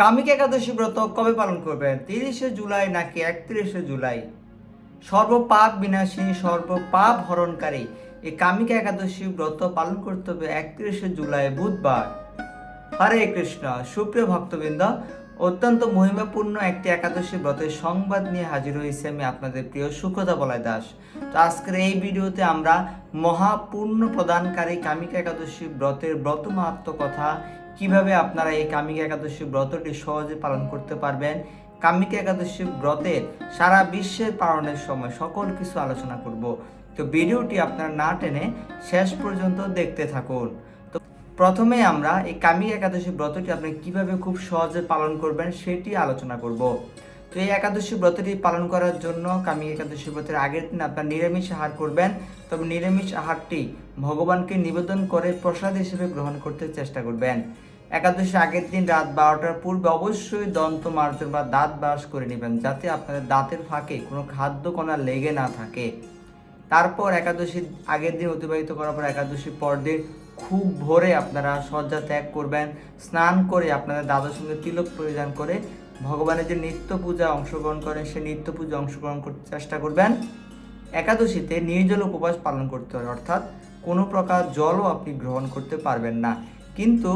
কামিক একাদশী ব্রত কবে পালন করবেন? তিরিশে জুলাই নাকি একত্রিশে জুলাই? সর্বপাপ বিনাশিনী সর্বপাপ হরণকারী, এই কামিকা একাদশী ব্রত পালন করতে হবে একত্রিশে জুলাই, বুধবার। হরে কৃষ্ণ। সুপ্রিয় ভক্তবৃন্দ, অত্যন্ত মহিমাপূর্ণ একটি একাদশী ব্রতের সংবাদ নিয়ে হাজির হয়েছে আমি আপনাদের প্রিয় সুখদা বলাই দাস। তো আজকের এই ভিডিওতে আমরা মহাপূর্ণ প্রদানকারী কামিকা একাদশী ব্রতের ব্রত মাহাত্ম কথা কীভাবে আপনারা এই কামিকা একাদশী ব্রতটি সহজে পালন করতে পারবেন? কামিকা একাদশী ব্রতের সারা বিশ্বের পালনের সময় সকল কিছু আলোচনা করব। তো ভিডিওটি আপনারা না টেনে শেষ পর্যন্ত দেখতে থাকুন। তো প্রথমে আমরা এই কামিক একাদশী ব্রতটি আপনি কীভাবে খুব সহজে পালন করবেন সেটি আলোচনা করব। তো এই একাদশী ব্রতটি পালন করার জন্য কামিক একাদশী ব্রতের আগের দিন আপনার নিরামিষ আহার করবেন। তবে নিরামিষ আহারটি ভগবানকে নিবেদন করে প্রসাদ হিসেবে গ্রহণ করতে চেষ্টা করবেন। একাদশী আগের দিন রাত বারোটার পূর্বে অবশ্যই দন্ত মার্জন বা দাঁত ব্রাশ করে নেবেন, যাতে আপনাদের দাঁতের ফাঁকে কোনো খাদ্য কণা লেগে না থাকে। তারপর একাদশী আগের দিন অতিবাহিত করার পর একাদশী পরদিন খুব ভোরে আপনারা শয্যা ত্যাগ করবেন, স্নান করে আপনাদের দাদার সঙ্গে তিলক পরিধান করে ভগবানের যে নিত্য পূজা অংশগ্রহণ করেন, সেই নিত্য পূজা অংশগ্রহণ করতে চেষ্টা করবেন। একাদশীতে নির্জল উপবাস পালন করতে হয় অর্থাৎ কোনো প্রকার জলও আপনি গ্রহণ করতে পারবেন না। কিন্তু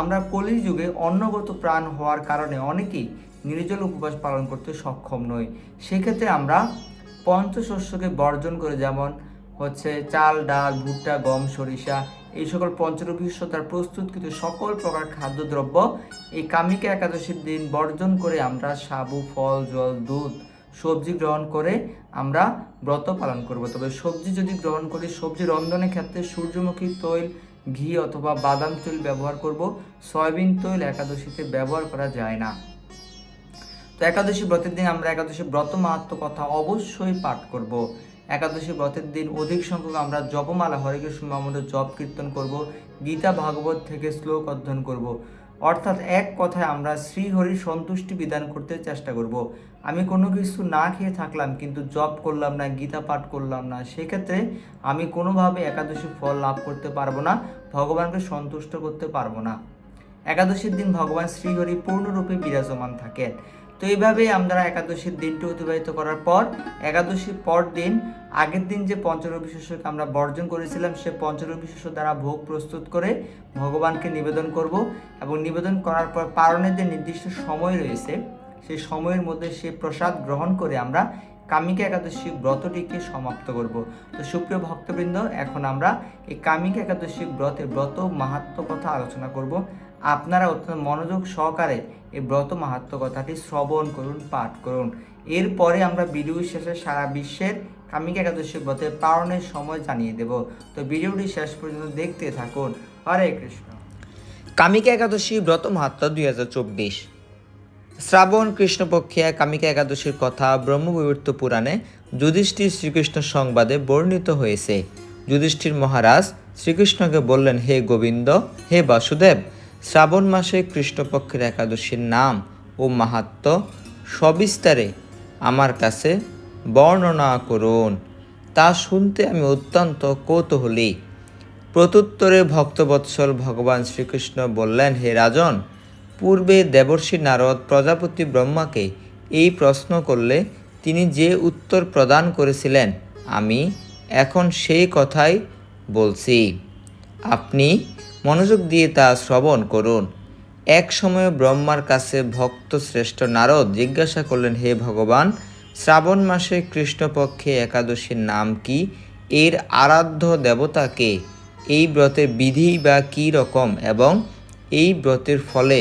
আমরা কলিযুগে অন্নগত প্রাণ হওয়ার কারণে অনেকেই নির্জল উপবাস পালন করতে সক্ষম নই। সেক্ষেত্রে আমরা পঞ্চশস্যকে বর্জন করে যেমন হচ্ছে চাল, ডাল, ভুট্টা, গম, সরিষা এই সকল পঞ্চরবিশ্ব তার প্রস্তুতকৃত সকল প্রকার খাদ্যদ্রব্য এই কামিকা একাদশীর দিন বর্জন করে আমরা সাবু, ফল, জল, দুধ, সবজি গ্রহণ করে আমরা ব্রত পালন করব। তবে সবজি যদি গ্রহণ করি, সবজি রন্ধনের ক্ষেত্রে সূর্যমুখী তৈল ঘি অথবা বাদাম তৈল ব্যবহার করব। সয়াবিন তৈল একাদশীতে ব্যবহার করা যায় না। তো একাদশী ব্রতের দিন আমরা একাদশী ব্রত মাহাত্ম কথা অবশ্যই পাঠ করব। একাদশী ব্রতের দিন অধিক সংখ্যক আমরা জপমালা, হরে কৃষ্ণ মহামন্ত্র জপ কীর্তন করব। গীতা, ভাগবত থেকে শ্লোক অধ্যয়ন করব। অর্থাৎ এক কথায় আমরা শ্রীহরির সন্তুষ্টি বিধান করতে চেষ্টা করব। আমি কোনো কিছু না খেয়ে থাকলাম, কিন্তু জপ করলাম না, গীতা পাঠ করলাম না, সেক্ষেত্রে আমি কোনোভাবে একাদশী ফল লাভ করতে পারব না, ভগবানকে সন্তুষ্ট করতে পারব না। একাদশীর দিন ভগবান শ্রীহরি পূর্ণরূপে বিরাজমান থাকেন। তো এইভাবেই আমরা একাদশীর দিনটি অতিবাহিত করার পর, একাদশীর পর দিন, আগের দিন যে পঞ্চরবি শস্যকে আমরা বর্জন করেছিলাম, সে পঞ্চরবি শস্য দ্বারা ভোগ প্রস্তুত করে ভগবানকে নিবেদন করব এবং নিবেদন করার পর পালনের যে নির্দিষ্ট সময় রয়েছে, সেই সময়ের মধ্যে সেই প্রসাদ গ্রহণ করে আমরা কামিকা একাদশী ব্রতটিকে সমাপ্ত করব। তো সুপ্রিয় ভক্তবৃন্দ, এখন আমরা এই কামিকা একাদশী ব্রতের ব্রত মাহাত্ম কথা আলোচনা করব। আপনারা অত্যন্ত মনোযোগ সহকারে এই ব্রত মাহাত্ম কথাটি শ্রবণ করুন, পাঠ করুন। এরপরে আমরা ভিডিও শেষে সারা বিশ্বের কামিকা একাদশী ব্রতের পালনের সময় জানিয়ে দেব। তো ভিডিওটি শেষ পর্যন্ত দেখতে থাকুন। হরে কৃষ্ণ। কামিকা একাদশী ব্রত মাহাত্ম দুই হাজার চব্বিশ। শ্রাবণ কৃষ্ণপক্ষে কামিকা একাদশীর কথা ব্রহ্মবিবর্ত পুরাণে যুধিষ্ঠির শ্রীকৃষ্ণ সংবাদে বর্ণিত হয়েছে। যুধিষ্ঠির মহারাজ শ্রীকৃষ্ণকে বললেন, হে গোবিন্দ, হে বাসুদেব শ্রাবণ মাসে কৃষ্ণপক্ষের একাদশীর নাম ও মাহাত্ম সবিস্তারে আমার কাছে বর্ণনা করুন। তা শুনতে আমি অত্যন্ত কৌতূহলী। প্রত্যুত্তরে ভক্তবৎসল ভগবান শ্রীকৃষ্ণ বললেন, হে রাজন, পূর্বে দেবর্ষি নারদ প্রজাপতি ব্রহ্মাকে এই প্রশ্ন করলে তিনি যে উত্তর প্রদান করেছিলেন, আমি এখন সেই কথাই বলছি। আপনি মনোযোগ দিয়ে তা শ্রবণ করুন। এক সময় ব্রহ্মার কাছে ভক্ত শ্রেষ্ঠ নারদ জিজ্ঞাসা করলেন, হে ভগবান, শ্রাবণ মাসে কৃষ্ণপক্ষে একাদশীর নাম কি? এর আরাধ্য দেবতাকে এই ব্রতের বিধি বা কী রকম? এবং এই ব্রতের ফলে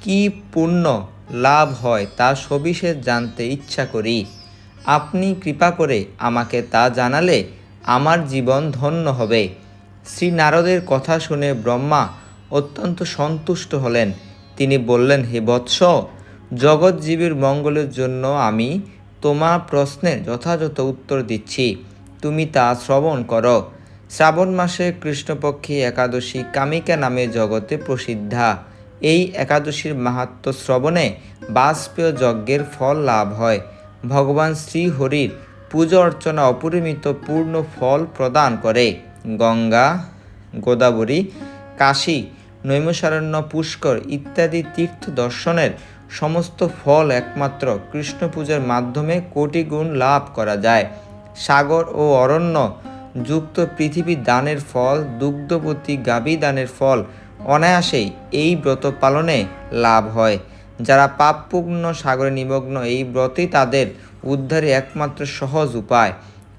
কি পুণ্য লাভ হয় তা সবিশেষ জানতে ইচ্ছা করি। আপনি কৃপা করে আমাকে তা জানালে আমার জীবন ধন্য হবে। শ্রী নারদের কথা শুনে ব্রহ্মা অত্যন্ত সন্তুষ্ট হলেন। তিনি বললেন, হে বৎস জগৎজীবীর মঙ্গলের জন্য আমি তোমার প্রশ্নের যথাযথ উত্তর দিচ্ছি। তুমি তা শ্রবণ করো। শ্রাবণ মাসে কৃষ্ণপক্ষী একাদশী কামিকা নামে জগতে প্রসিদ্ধা। এই একাদশীর মাহাত্ম শ্রবণে বাষ্পীয় যজ্ঞের ফল লাভ হয়। ভগবান শ্রীহরির পূজা অর্চনা অপরিমিত পূর্ণ ফল প্রদান করে। গঙ্গা, গোদাবরী, কাশী নৈমসারণ্য পুষ্কর ইত্যাদি তীর্থ দর্শনের সমস্ত ফল একমাত্র কৃষ্ণ পূজার মাধ্যমে কোটি গুণ লাভ করা যায়। সাগর ও অরণ্য যুক্ত পৃথিবী দানের ফল, দুগ্ধবতী গাভী দানের ফল অনায়াসেই এই ব্রত পালনে লাভ হয়। যারা পাপপূর্ণ সাগরে নিমগ্ন এই ব্রতই তাদের উদ্ধারে একমাত্র সহজ উপায়।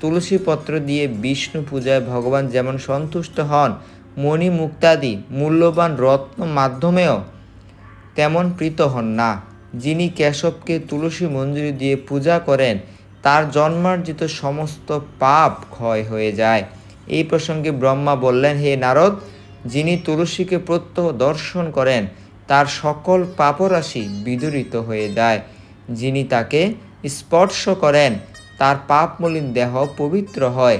তুলসী পত্র দিয়ে বিষ্ণু পূজায় ভগবান যেমন সন্তুষ্ট হন, মণি মুক্তাদি মূল্যবান রত্ন মাধ্যমেও তেমন প্রীত হন না। যিনি কেশবকে তুলসী মঞ্জুরি দিয়ে পূজা করেন, তার জন্মার্জিত সমস্ত পাপ ক্ষয় হয়ে যায়। এই প্রসঙ্গে ব্রহ্মা বললেন, হে নারদ, যিনি তুলসীকে প্রত্যহ দর্শন করেন, তার সকল পাপরাশি বিদরিত হয়ে যায়। যিনি তাকে স্পর্শ করেন তার পাপমলিন দেহ পবিত্র হয়।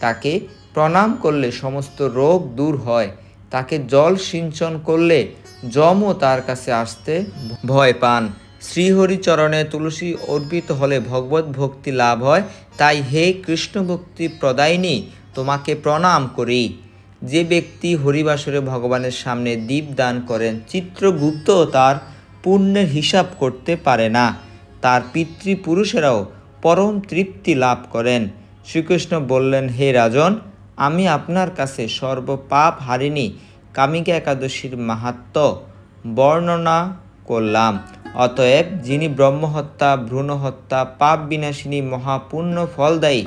তাকে প্রণাম করলে সমস্ত রোগ দূর হয়। তাকে জল সিঞ্চন করলে যমও তার কাছে আসতে ভয় পান। শ্রীহরিচরণে তুলসী অর্পিত হলে ভগবত ভক্তি লাভ হয়। তাই হে কৃষ্ণ ভক্তি প্রদায়িনী, তোমাকে প্রণাম করি। যে ব্যক্তি হরিবাসরে ভগবানের সামনে দীপ দান করেন চিত্রগুপ্ত তার পুণ্যের হিসাব করতে পারে না। তার পিতৃপুরুষেরাও পরম তৃপ্তি লাভ করেন। শ্রীকৃষ্ণ বললেন, হে রাজন, আমি আপনার কাছে সর্বপাপ হারিনি কামিকা একাদশীর মাহাত্ম বর্ণনা করলাম। অতএব যিনি ব্রহ্মহত্যা, ভ্রূণহত্যা, পাপ বিনাশিনী মহাপুণ্য ফলদায়ী,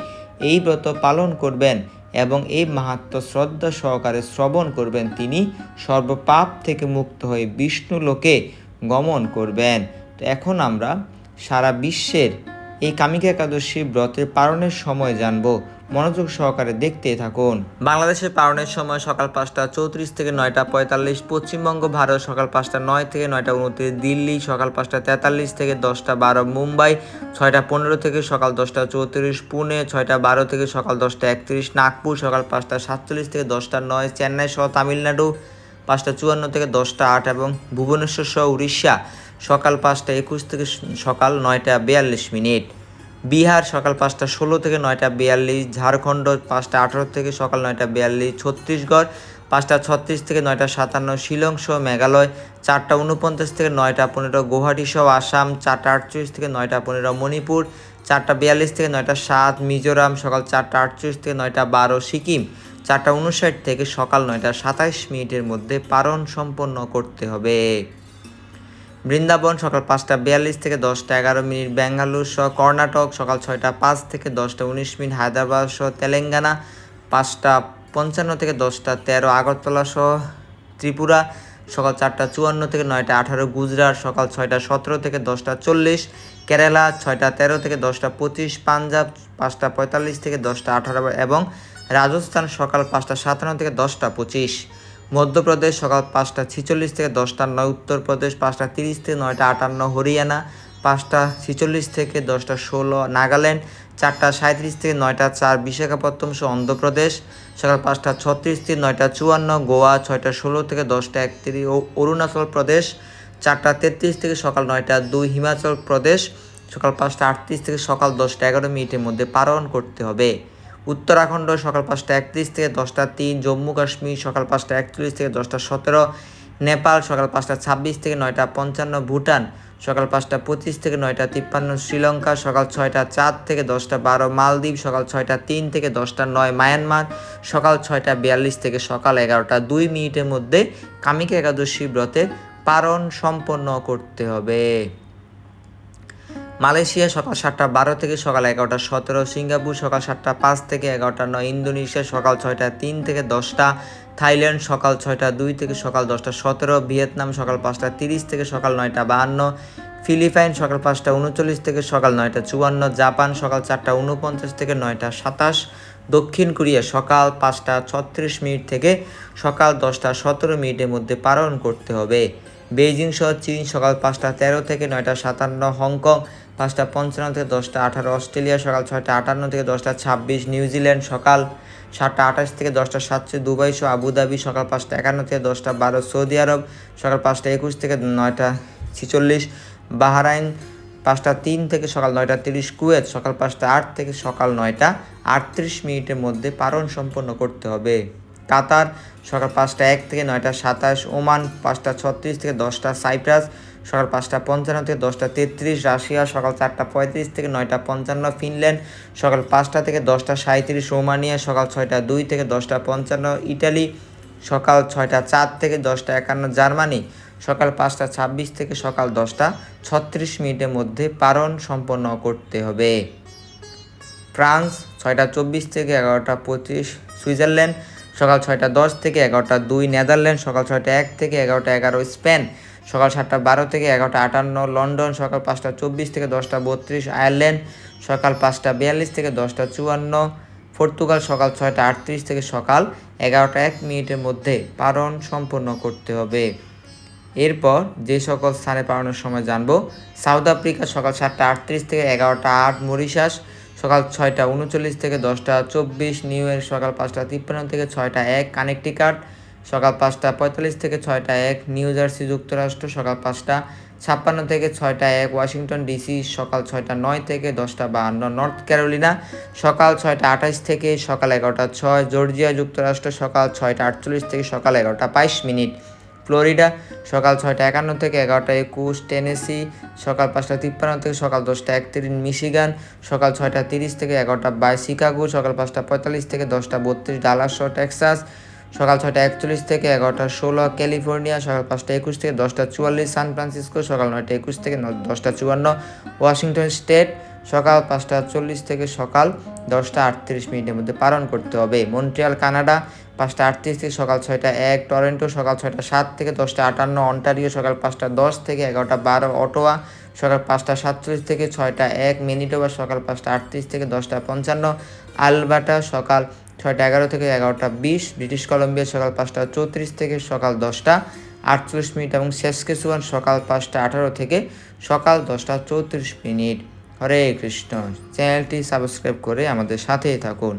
এই ব্রত পালন করবেন এবং এই মাহাত্ম শ্রদ্ধা সহকারে শ্রবণ করবেন, তিনি সর্বপাপ থেকে মুক্ত হয়ে বিষ্ণু লোকে গমন করবেন। তো এখন আমরা সারা বিশ্বের এই কামিকা একাদশী ব্রতের পালনের সময় জানব। মনোযোগ সহকারে দেখতে থাকুন। বাংলাদেশের পালনের সময় সকাল পাঁচটা চৌত্রিশ থেকে নয়টা পঁয়তাল্লিশ, পশ্চিমবঙ্গ, ভারত সকাল পাঁচটা নয় থেকে নয়টা উনত্রিশ, দিল্লি সকাল পাঁচটা তেতাল্লিশ থেকে দশটা বারো, মুম্বাই ছয়টা পনেরো থেকে সকাল দশটা চৌত্রিশ, পুনে ছয়টা বারো থেকে সকাল দশটা একত্রিশ, নাগপুর সকাল পাঁচটা সাতচল্লিশ থেকে দশটা নয়, চেন্নাই সহ তামিলনাড়ু পাঁচটা চুয়ান্ন থেকে দশটা আট এবং ভুবনেশ্বর সহ উড়িষ্যা সকাল পাঁচটা একুশ থেকে সকাল নয়টা বিয়াল্লিশ মিনিট। বিহার সকাল পাঁচটা ষোলো থেকে নয়টা বিয়াল্লিশ। ঝাড়খণ্ড পাঁচটা আঠারো থেকে সকাল নয়টা বিয়াল্লিশ। ছত্তিশগড় পাঁচটা ছত্রিশ থেকে নয়টা সাতান্ন। শিলং সহ মেঘালয় চারটা উনপঞ্চাশ থেকে নয়টা পনেরো। গুয়াহাটি সহ আসাম চারটা আটচল্লিশ থেকে নয়টা পনেরো। মণিপুর চারটা বিয়াল্লিশ থেকে নয়টা সাত। মিজোরাম সকাল চারটা আটচল্লিশ থেকে নয়টা বারো। সিকিম চারটা উনষাট থেকে সকাল নয়টা সাতাইশ মিনিটের মধ্যে পারণ সম্পন্ন করতে হবে। বৃন্দাবন সকাল পাঁচটা বিয়াল্লিশ থেকে দশটা এগারো মিনিট, বেঙ্গালুর সহ কর্ণাটক সকাল ছয়টা পাঁচ থেকে দশটা উনিশ মিনিট, হায়দ্রাবাদ সহ তেলেঙ্গানা পাঁচটা পঞ্চান্ন থেকে দশটা তেরো, আগরতলা সহ ত্রিপুরা সকাল চারটা চুয়ান্ন থেকে নয়টা আঠারো, গুজরাট সকাল ছয়টা সতেরো থেকে দশটা চল্লিশ, কেরালা ছয়টা তেরো থেকে দশটা পঁচিশ, পাঞ্জাব পাঁচটা পঁয়তাল্লিশ থেকে দশটা আঠারো এবং রাজস্থান সকাল পাঁচটা সাতান্ন থেকে দশটা পঁচিশ। মধ্যপ্রদেশ সকাল পাঁচটা ছিচল্লিশ থেকে দশটা নয়, উত্তরপ্রদেশ পাঁচটা তিরিশ থেকে নয়টা আটান্ন, হরিয়ানা পাঁচটা ছিচল্লিশ থেকে দশটা ষোলো, নাগাল্যান্ড চারটা সাঁত্রিশ থেকে নয়টা চার, বিশাখাপত্তনম সহ অন্ধ্রপ্রদেশ সকাল পাঁচটা ছত্রিশ থেকে নয়টা চুয়ান্ন, গোয়া ছয়টা ষোলো থেকে দশটা একত্রিশ, ও অরুণাচল প্রদেশ চারটা তেত্রিশ থেকে সকাল নয়টা দুই, হিমাচল প্রদেশ সকাল পাঁচটা আটত্রিশ থেকে সকাল দশটা এগারো মিনিটের মধ্যে পালন করতে হবে। উত্তরাখণ্ড সকাল পাঁচটা একত্রিশ থেকে দশটা তিন, জম্মু কাশ্মীর সকাল পাঁচটা একচল্লিশ থেকে দশটা সতেরো, নেপাল সকাল পাঁচটা ছাব্বিশ থেকে নয়টা পঞ্চান্ন, ভুটান সকাল পাঁচটা পঁচিশ থেকে নয়টা তিপ্পান্ন, শ্রীলঙ্কা সকাল ছয়টা চার থেকে দশটা বারো, মালদ্বীপ সকাল ছয়টা তিন থেকে দশটা নয়, মায়ানমার সকাল ছয়টা বিয়াল্লিশ থেকে সকাল এগারোটা দুই মিনিটের মধ্যে কামিকা একাদশী ব্রতে পারণ সম্পন্ন করতে হবে। মালয়েশিয়া সকাল সাতটা বারো থেকে সকাল এগারোটা সতেরো, সিঙ্গাপুর সকাল সাতটা পাঁচ থেকে এগারোটা নয়, ইন্দোনেশিয়া সকাল ছয়টা তিন থেকে দশটা, থাইল্যান্ড সকাল ছয়টা দুই থেকে সকাল দশটা সতেরো, ভিয়েতনাম সকাল পাঁচটা তিরিশ থেকে সকাল নয়টা বাহান্ন, ফিলিপাইন সকাল পাঁচটা উনচল্লিশ থেকে সকাল নয়টা চুয়ান্ন, জাপান সকাল চারটা উনপঞ্চাশ থেকে নয়টা সাতাশ, দক্ষিণ কোরিয়া সকাল পাঁচটা ছত্রিশ মিনিট থেকে সকাল দশটা সতেরো মিনিটের মধ্যে পালন করতে হবে। বেইজিং সহ চীন সকাল পাঁচটা তেরো থেকে নয়টা সাতান্ন, হংকং পাঁচটা পঞ্চান্ন থেকে দশটা আঠারো, অস্ট্রেলিয়া সকাল ছয়টা আটান্ন থেকে দশটা ছাব্বিশ নিউজিল্যান্ড সকাল সাতটা আঠাশ থেকে দশটা সাতশো দুবাই সহ আবুধাবি সকাল পাঁচটা একান্ন থেকে দশটা বারো, সৌদি আরব সকাল পাঁচটা একুশ থেকে নয়টা ছিচল্লিশ, বাহারাইন পাঁচটা তিন থেকে সকাল নয়টা তিরিশ, কুয়েত সকাল পাঁচটা আট থেকে সকাল নয়টা আটত্রিশ মিনিটের মধ্যে পালন সম্পন্ন করতে হবে। কাতার সকাল পাঁচটা এক থেকে নয়টা সাতাশ, ওমান পাঁচটা ছত্রিশ থেকে দশটা, সাইপ্রাস সকাল পাঁচটা পঞ্চান্ন থেকে দশটা তেত্রিশ, রাশিয়া সকাল চারটা পঁয়ত্রিশ থেকে নয়টা পঞ্চান্ন, ফিনল্যান্ড সকাল পাঁচটা থেকে দশটা সাঁত্রিশ রোমানিয়া সকাল ছয়টা দুই থেকে দশটা পঞ্চান্ন, ইটালি সকাল ছয়টা চার থেকে দশটা একান্ন, জার্মানি সকাল পাঁচটা ছাব্বিশ থেকে সকাল দশটা ছত্রিশ মিনিটের মধ্যে পারণ সম্পন্ন করতে হবে। ফ্রান্স ছয়টা চব্বিশ থেকে এগারোটা পঁচিশ, সুইজারল্যান্ড সকাল ছয়টা দশ থেকে এগারোটা দুই, নেদারল্যান্ড সকাল ছয়টা এক থেকে এগারোটা এগারো, স্পেন সকাল সাতটা বারো থেকে এগারোটা আটান্ন, লন্ডন সকাল পাঁচটা চব্বিশ থেকে দশটা বত্রিশ, আয়ারল্যান্ড সকাল পাঁচটা বিয়াল্লিশ থেকে দশটা চুয়ান্ন, পর্তুগাল সকাল ছয়টা আটত্রিশ থেকে সকাল এগারোটা এক মিনিটের মধ্যে পালন সম্পন্ন করতে হবে। এরপর যে সকল স্থানে পালনের সময় জানব, সাউথ আফ্রিকা সকাল সাতটা আটত্রিশ থেকে এগারোটা আট, মরিশাস সকাল ছয়টা উনচল্লিশ থেকে দশটা চব্বিশ, নিউ ইয়র্ক সকাল পাঁচটা তিপ্পান্ন থেকে ছয়টা এক, কানেকটিকাট সকাল পাঁচটা পঁয়তাল্লিশ থেকে ছয়টা এক, নিউ জার্সি যুক্তরাষ্ট্র সকাল পাঁচটা ছাপ্পান্ন থেকে ছয়টা এক, ওয়াশিংটন ডিসি সকাল ছয়টা নয় থেকে দশটা বাহান্ন, নর্থ ক্যারোলিনা সকাল ছয়টা আঠাশ থেকে সকাল এগারোটা ছয়, জর্জিয়া যুক্তরাষ্ট্র সকাল ছয়টা আটচল্লিশ থেকে সকাল এগারোটা বাইশ মিনিট, ফ্লোরিডা সকাল ছয়টা একান্ন থেকে এগারোটা একুশ, টেনেসি সকাল পাঁচটা তিপ্পান্ন থেকে সকাল দশটা একত্রিশ, মিশিগান সকাল ছয়টা তিরিশ থেকে এগারোটা বাইশ, শিকাগো সকাল পাঁচটা পঁয়তাল্লিশ থেকে দশটা বত্রিশ, ডালাস, টেক্সাস সকাল ছয়টা একচল্লিশ থেকে এগারোটা ষোলো, ক্যালিফোর্নিয়া সকাল পাঁচটা একুশ থেকে দশটা চুয়াল্লিশ, সান ফ্রান্সিসকো সকাল নয়টা একুশ থেকে দশটা চুয়ান্ন, ওয়াশিংটন স্টেট সকাল পাঁচটা চল্লিশ থেকে সকাল দশটা আটত্রিশ মিনিটের মধ্যে পালন করতে হবে। মন্ট্রিয়াল, কানাডা পাঁচটা আটত্রিশ থেকে সকাল ছয়টা এক, টরেন্টো সকাল ছয়টা সাত থেকে দশটা আটান্ন, অন্টারিও সকাল পাঁচটা দশ থেকে এগারোটা বারো, অটোয়া সকাল পাঁচটা সাতচল্লিশ থেকে ছয়টা এক, মিনিটোবা সকাল পাঁচটা আটত্রিশ থেকে দশটা পঞ্চান্ন আলবাটা সকাল ছয়টা এগারো থেকে এগারোটা বিশ, ব্রিটিশ কলম্বিয়া সকাল পাঁচটা চৌত্রিশ থেকে সকাল দশটা, আটচল্লিশ মিনিট এবং শেষকেসুয়ান সকাল পাঁচটা আঠারো থেকে সকাল দশটা চৌত্রিশ মিনিট। হরে কৃষ্ণ। চ্যানেলটি সাবস্ক্রাইব করে আমাদের সাথেই থাকুন।